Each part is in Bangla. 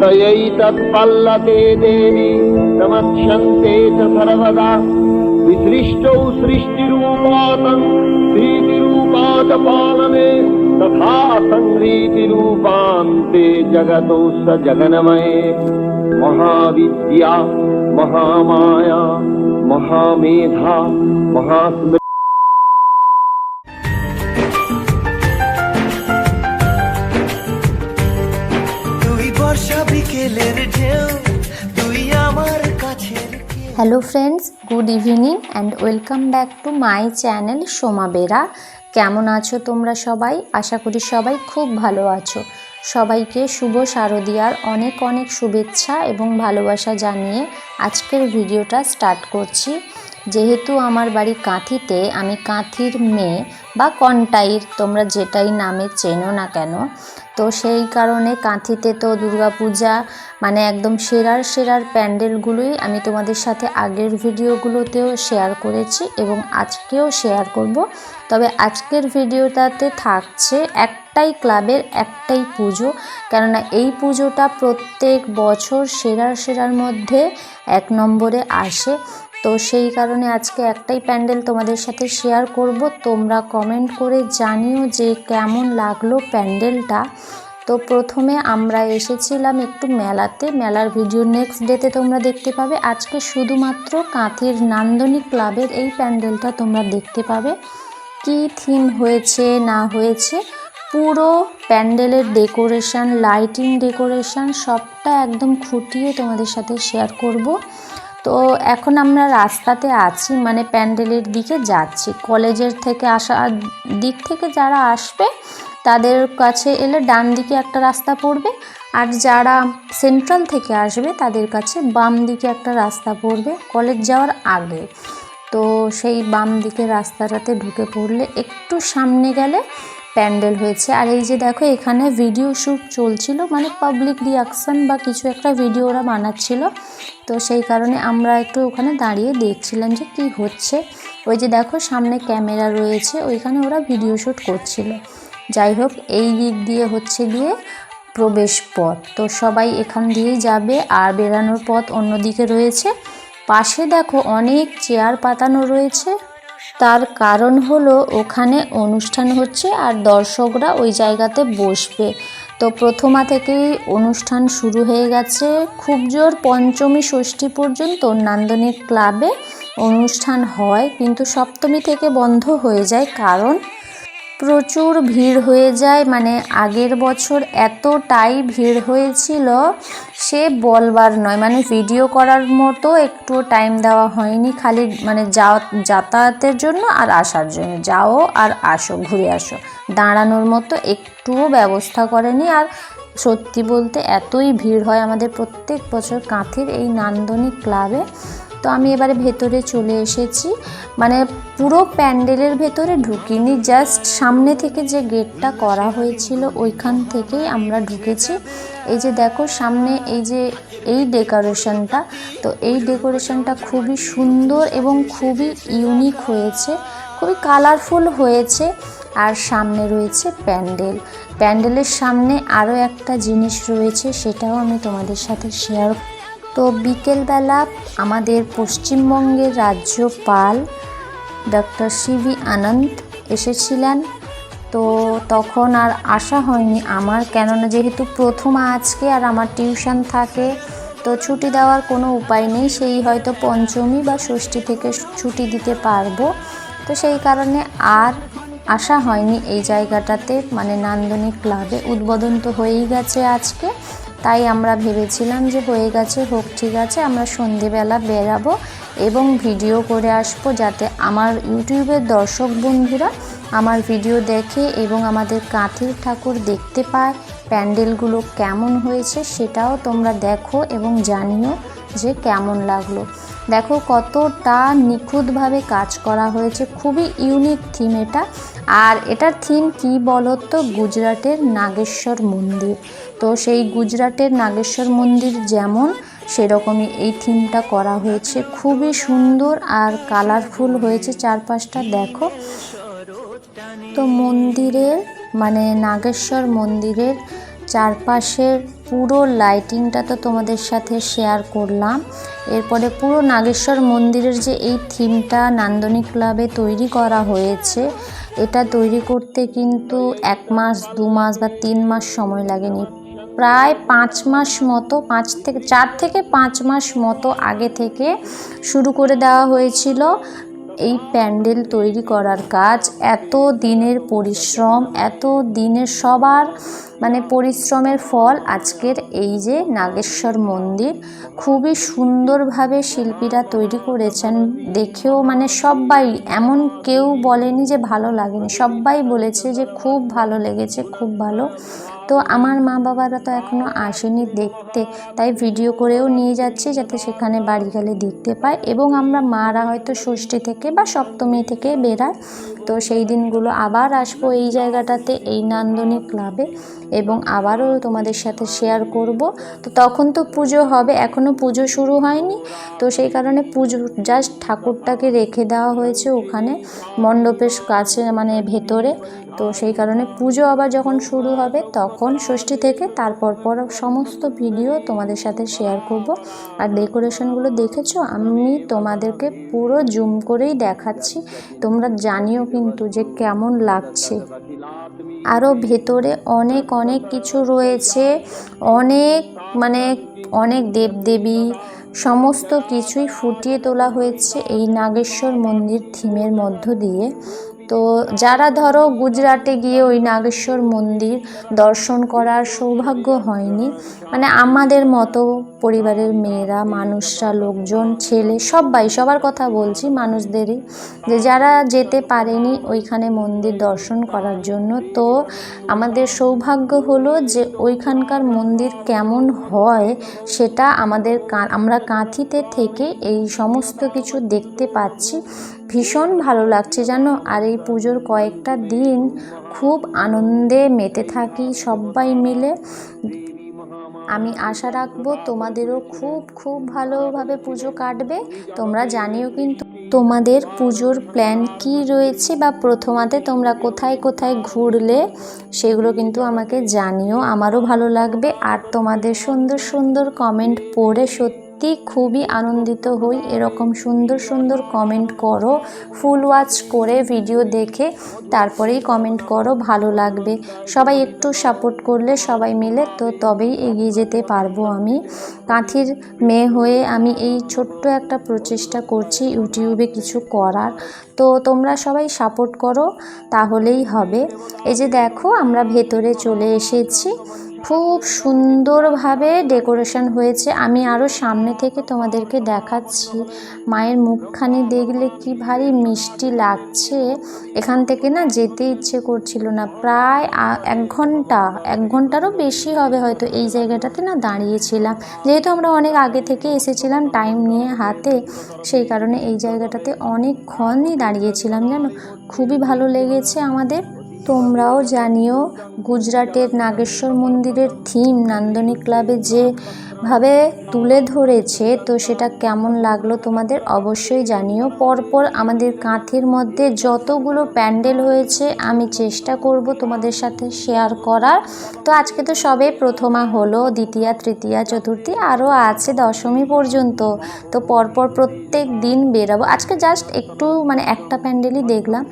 तयैतत्पल्लते देवी समक्षन्ते च सर्वदा। विसृष्टौ सृष्टिरूपातम् प्रीतिरूपा च पालने तथा संहृतिरूपान्ते जगतो स जगन्मये। महाविद्या महामाया महामेधा महास्मृति hello friends good evening and welcome back to my channel Soma Bera কেমন আছো তোমরা সবাই? আশা করি সবাই খুব ভালো আছো। সবাইকে শুভ শারদিয়ার অনেক অনেক শুভেচ্ছা এবং ভালোবাসা জানিয়ে আজকের ভিডিওটা স্টার্ট করছি। যেহেতু আমার বাড়ি কাঁথিতে, আমি কাঁথির মেয়ে বা কন্টাইর, তোমরা যেটাই নামে চেনো না কেন তো সেই কারণে কাঁথিতে তো দুর্গাপূজা মানে একদম সেরার সেরার প্যান্ডেলগুলোই আমি তোমাদের সাথে আগের ভিডিওগুলোতেও শেয়ার করেছি এবং আজকেও শেয়ার করব। তবে আজকের ভিডিওটাতে থাকছে একটাই ক্লাবের একটাই পুজো, কেননা এই পুজোটা প্রত্যেক বছর সেরার সেরার মধ্যে এক নম্বরে আসে। তো সেই কারণে আজকে একটাই প্যান্ডেল তোমাদের সাথে শেয়ার করব। তোমরা কমেন্ট করে জানিও যে কেমন লাগল প্যান্ডেলটা। তো প্রথমে আমরা এসেছিলাম একটু মেলাতে। মেলার ভিডিও নেক্সট ডেতে তোমরা দেখতে পাবে। আজকে শুধুমাত্র কাঁথির নান্দনিক ক্লাবের এই প্যান্ডেলটা তোমরা দেখতে পাবে। কি থিম হয়েছে, না হয়েছে, পুরো প্যান্ডেলের ডেকোরেশন লাইটিং ডেকোরেশন সবটা একদম খুঁটিয়ে তোমাদের সাথে শেয়ার করব। তো এখন আমরা রাস্তাতে আছি মানে প্যান্ডেলের দিকে যাচ্ছি। কলেজের থেকে আসা দিক থেকে যারা আসবে, তাদের কাছে এলে ডান দিকে একটা রাস্তা পড়বে, আর যারা সেন্ট্রাল থেকে আসবে, তাদের কাছে বাম দিকে একটা রাস্তা পড়বে কলেজ যাওয়ার আগে। তো সেই বাম দিকে রাস্তাটাতে ঢুকে পড়লে একটু সামনে গেলে প্যান্ডেল হয়েছে। আর এই যে দেখো, এখানে ভিডিও শ্যুট চলছিল মানে পাবলিক রিয়াকশন বা কিছু একটা ভিডিও ওরা বানাচ্ছিল। তো সেই কারণে আমরা একটু ওখানে দাঁড়িয়ে দেখছিলাম যে কি হচ্ছে। ওই যে দেখো, সামনে ক্যামেরা রয়েছে, ওইখানে ওরা ভিডিও শ্যুট করছিল। যাই হোক, এই দিক দিয়ে হচ্ছে গিয়ে প্রবেশ পথ। তো সবাই এখান দিয়েই যাবে, আর বেরানোর পথ অন্যদিকে রয়েছে। পাশে দেখো অনেক চেয়ার পাতানো রয়েছে। তার কারণ হলো ওখানে অনুষ্ঠান হচ্ছে আর দর্শকরা ওই জায়গাতে বসবে। তো প্রথমা থেকেই অনুষ্ঠান শুরু হয়ে গেছে। খুব জোর পঞ্চমী, ষষ্ঠী পর্যন্ত নান্দনিক ক্লাবে অনুষ্ঠান হয়, কিন্তু সপ্তমী থেকে বন্ধ হয়ে যায় কারণ প্রচুর ভিড় হয়ে যায়। মানে আগের বছর এতটাই ভিড় হয়েছিল, সে বলবার নয়। মানে ভিডিও করার মতো একটু টাইম দেওয়া হয়নি। খালি মানে যাও যাতায়াতের জন্য আর আসার জন্য। যাও আর আসো, ঘুরে আসো। দাঁড়ানোর মতো একটুও ব্যবস্থা করেনি। আর সত্যি বলতে এতই ভিড় হয় আমাদের প্রত্যেক বছর কাঁথির এই নান্দনিক ক্লাবে। তো আমি এবারে ভেতরে চলে এসেছি। মানে পুরো প্যান্ডেলের ভেতরে ঢুকিনি জাস্ট সামনে থেকে যে গেটটা করা হয়েছিল ওইখান থেকেই আমরা ঢুকেছি। এই যে দেখো, সামনে এই যে এই ডেকোরেশনটা, তো এই ডেকোরেশনটা খুবই সুন্দর এবং খুবই ইউনিক হয়েছে, খুবই কালারফুল হয়েছে। আর সামনে রয়েছে প্যান্ডেল। প্যান্ডেলের সামনে আরও একটা জিনিস রয়েছে, সেটাও আমি তোমাদের সাথে শেয়ার তো বিকেলবেলা আমাদের পশ্চিমবঙ্গের রাজ্যপাল ডক্টর সিভি আনন্দ এসেছিলেন। তো তখন আর আসা হয়নি আমার, কেননা যেহেতু প্রথম আজকে আর আমার টিউশন থাকে, তো ছুটি দেওয়ার কোনো উপায় নেই, সেই হয়তো পঞ্চমী বা ষষ্ঠী থেকে ছুটি দিতে পারব। তো সেই কারণে আর আসা হয়নি এই জায়গাটাতে মানে নান্দনিক ক্লাবে উদ্বোধন তো হয়েই গেছে আজকে। তাই আমরা ভেবেছিলাম যে হয়ে গেছে, হোক ঠিক আছে, আমরা সন্ধেবেলা বেরাবো এবং ভিডিও করে আসব যাতে আমার ইউটিউবের দর্শক বন্ধুরা আমার ভিডিও দেখে এবং আমাদের কাঁথির ঠাকুর দেখতে পায় প্যান্ডেলগুলো কেমন হয়েছে সেটাও তোমরা দেখো এবং জানিও যে কেমন লাগল। দেখো কতটা নিখুঁতভাবে কাজ করা হয়েছে, খুবই ইউনিক থিম এটা। আর এটার থিম কি বলো তো গুজরাটের নাগেশ্বর মন্দির। তো সেই গুজরাটের নাগেশ্বর মন্দির যেমন, সেরকমই এই থিমটা করা হয়েছে। খুবই সুন্দর আর কালারফুল হয়েছে চারপাশটা, দেখো। তো মন্দিরের মানে নাগেশ্বর মন্দিরের চারপাশের পুরো লাইটিংটা তো তোমাদের সাথে শেয়ার করলাম। এরপরে পুরো নাগেশ্বর মন্দিরের যে এই থিমটা নান্দনিক ক্লাবে তৈরি করা হয়েছে, এটা তৈরি করতে কিন্তু এক মাস, দু মাস বা তিন মাস সময় লাগেনি। প্রায় পাঁচ মাস মতো, পাঁচ থেকে, চার থেকে পাঁচ মাস মতো আগে থেকে শুরু করে দেওয়া হয়েছিল এই প্যান্ডেল তৈরি করার কাজ। এত দিনের পরিশ্রম, এত দিনের সবার মানে পরিশ্রমের ফল আজকের এই যে নাগেশ্বর মন্দির। খুবই সুন্দরভাবে শিল্পীরা তৈরি করেছেন। দেখেও মানে সবাই এমন কেউ বলেনি যে ভালো লাগেনি। সবাই বলেছে যে খুব ভালো লেগেছে, খুব ভালো। তো আমার মা বাবারা তো এখনও আসেনি দেখতে, তাই ভিডিও করেও নিয়ে যাচ্ছি যাতে সেখানে বাড়ি গেলে দেখতে পায়। এবং আমরা মারা হয়তো ষষ্ঠী থেকে বা সপ্তমী থেকে বেরায় তো সেই দিনগুলো আবার আসব এই জায়গাটাতে, এই নান্দনিক ক্লাবে এবং আবারও তোমাদের সাথে শেয়ার করব। তো তখন তো পুজো হবে এখনও পুজো শুরু হয়নি। তো সেই কারণে পুজো জাস্ট ঠাকুরটাকে রেখে দেওয়া হয়েছে ওখানে, মণ্ডপের কাছে মানে ভেতরে। তো সেই কারণে পুজো আবার যখন শুরু হবে, তখন ষষ্ঠী থেকে তারপর পর সমস্ত ভিডিও তোমাদের সাথে শেয়ার করব। আর ডেকোরেশনগুলো দেখেছ? আমি তোমাদেরকে পুরো জুম করেই দেখাচ্ছি। তোমরা জানিও কিন্তু যে কেমন লাগছে। আরও ভেতরে অনেক অনেক কিছু রয়েছে। অনেক মানে অনেক দেবদেবী, সমস্ত কিছুই ফুটিয়ে তোলা হয়েছে এই নাগেশ্বর মন্দির থিমের মধ্য দিয়ে। তো যারা ধরো গুজরাটে গিয়ে ওই নাগেশ্বর মন্দির দর্শন করার সৌভাগ্য হয়নি মানে আমাদের মতো পরিবারের মেয়েরা, মানুষরা, লোকজন, ছেলে, সবাই, সবার কথা বলছি মানুষদেরই, যে যারা যেতে পারেনি ওইখানে মন্দির দর্শন করার জন্য, তো আমাদের সৌভাগ্য হলো যে ওইখানকার মন্দির কেমন হয় সেটা আমাদের আমরা কাঁথিতে থেকে এই সমস্ত কিছু দেখতে পাচ্ছি। ভীষণ ভালো লাগছে জানো? আর এই পুজোর কয়েকটা দিন খুব আনন্দে মেতে থাকি সবাই মিলে। আমি আশা রাখব তোমাদেরও খুব খুব ভালোভাবে পুজো কাটবে। তোমরা জানিও কিন্তু তোমাদের পুজোর প্ল্যান কি রয়েছে বা প্রথমাতে তোমরা কোথায় কোথায় ঘুরলে সেগুলো কিন্তু আমাকে জানিও। আমারও ভালো লাগবে। আর তোমাদের সুন্দর সুন্দর কমেন্ট পড়ে সত্যি খুবই আনন্দিত হই। এরকম সুন্দর সুন্দর কমেন্ট করো ফুল ওয়াচ করে ভিডিও দেখে তারপরেই কমেন্ট করো, ভালো লাগবে। সবাই একটু সাপোর্ট করলে সবাই মিলে, তো তবেই এগিয়ে যেতে পারব আমি। কাঁথির মেয়ে হয়ে আমি এই ছোট্ট একটা প্রচেষ্টা করছি ইউটিউবে কিছু করার। তো তোমরা সবাই সাপোর্ট করো, তাহলেই হবে। এই যে দেখো, আমরা ভেতরে চলে এসেছি। খুব সুন্দরভাবে ডেকোরেশন হয়েছে। আমি আরও সামনে থেকে তোমাদেরকে দেখাচ্ছি। মায়ের মুখখানি দেখলে কি ভারী মিষ্টি লাগছে। এখান থেকে না যেতে ইচ্ছে করছিল না। প্রায় এক ঘণ্টা, এক ঘন্টারও বেশি হবে হয়তো এই জায়গাটাতে না দাঁড়িয়েছিলাম। যেহেতু আমরা অনেক আগে থেকে এসেছিলাম টাইম নিয়ে হাতে, সেই কারণে এই জায়গাটাতে অনেকক্ষণই দাঁড়িয়েছিলাম। জানো, খুবই ভালো লেগেছে আমাদের। তোমরাও জানিও গুজরাটের নাগেশ্বর মন্দিরের থিম নান্দনিক ক্লাবে যেভাবে তুলে ধরেছে, তো সেটা কেমন লাগল তোমাদের অবশ্যই জানিও। পরপর আমাদের কাঁথির মধ্যে যতগুলো প্যান্ডেল হয়েছে, আমি চেষ্টা করব তোমাদের সাথে শেয়ার করার। তো আজকে তো সবে প্রথমা হলো, দ্বিতীয়া, তৃতীয়া, চতুর্থী, আরও আছে দশমী পর্যন্ত। তো পরপর প্রত্যেক দিন বেরাবো। আজকে জাস্ট একটু মানে একটা প্যান্ডেলই দেখলাম।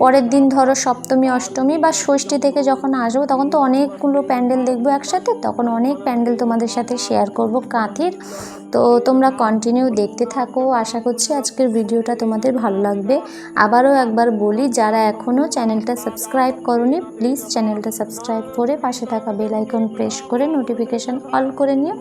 পরের দিন ধরো সপ্তমী, অষ্টমী বা ষষ্ঠী থেকে যখন আসব, তখন তো অনেকগুলো প্যান্ডেল দেখব একসাথে, তখন অনেক প্যান্ডেল তোমাদের সাথে শেয়ার কাঁথির। তো তোমরা কন্টিনিউ দেখতে থাকো। আশা করছি আজকের ভিডিওটা তোমাদের ভালো লাগবে। আবারও একবার বলি, যারা এখনও চ্যানেলটা সাবস্ক্রাইব করনি প্লিজ চ্যানেলটা সাবস্ক্রাইব করে পাশে থাকা বেলাইকন প্রেস করে নোটিফিকেশান অল করে নিও,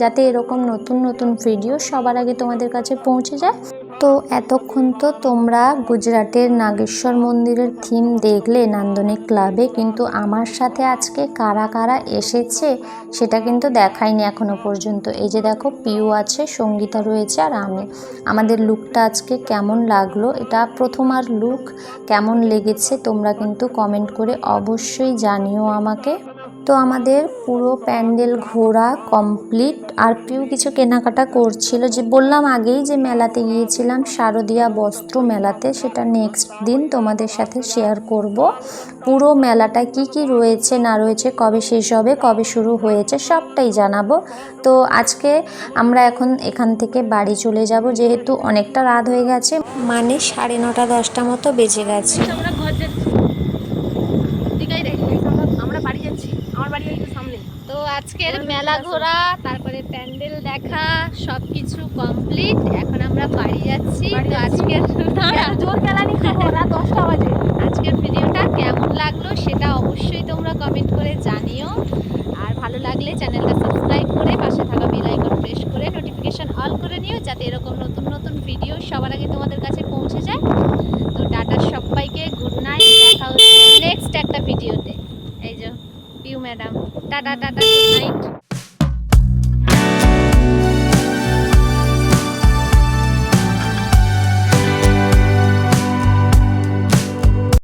যাতে এরকম নতুন নতুন ভিডিও সবার আগে তোমাদের কাছে পৌঁছে যায়। তো এতক্ষণ তো তোমরা গুজরাটের নাগেশ্বর মন্দিরের থিম দেখলে নান্দনিক ক্লাবে, কিন্তু আমার সাথে আজকে কারা কারা এসেছে সেটা কিন্তু দেখাইনি এখনও পর্যন্ত। এই যে দেখো, পিউ আছে, সঙ্গীতা রয়েছে আর আমি। আমাদের লুকটা আজকে কেমন লাগল? এটা প্রথম আর লুক কেমন লেগেছে তোমরা কিন্তু কমেন্ট করে অবশ্যই জানিও আমাকে। তো আমাদের পুরো প্যান্ডেল ঘোরা কমপ্লিট। আর পিউ কিছু কেনাকাটা করছিল যে বললাম আগেই যে মেলাতে গিয়েছিলাম শারদীয়া বস্ত্র মেলাতে, সেটা নেক্সট দিন তোমাদের সাথে শেয়ার করব। পুরো মেলাটা কি কি রয়েছে, না রয়েছে, কবে শেষ হবে, কবে শুরু হয়েছে, সবটাই জানাব। তো আজকে আমরা এখন এখান থেকে বাড়ি চলে যাব, যেহেতু অনেকটা রাত হয়ে গেছে মানে সাড়ে নটা দশটা মতো বেজে গেছে। আমরা ঘর যাচ্ছি দীঘাই রে আমরা বাড়ি যাচ্ছি আমার বাড়ি একটু সামনে তো আজকের মেলা ঘোরা তারপরে প্যান্ডেল দেখা সব কিছু কমপ্লিট এখন আমরা বাড়ি যাচ্ছি। তো আজকের দশটা বাজে। আজকের ভিডিওটা কেমন লাগল সেটা অবশ্যই তোমরা কমেন্ট করে জানিও। আর ভালো লাগলে চ্যানেলটা সাবস্ক্রাইব করে পাশে থাকা বেল আইকন প্রেস করে নোটিফিকেশন অল করে নিও যাতে এরকম নতুন নতুন ভিডিও সবার আগে তোমাদের কাছে পৌঁছে যায় তো টাটা সবাইকে গুড নাইট দেখা হচ্ছে নেক্সট একটা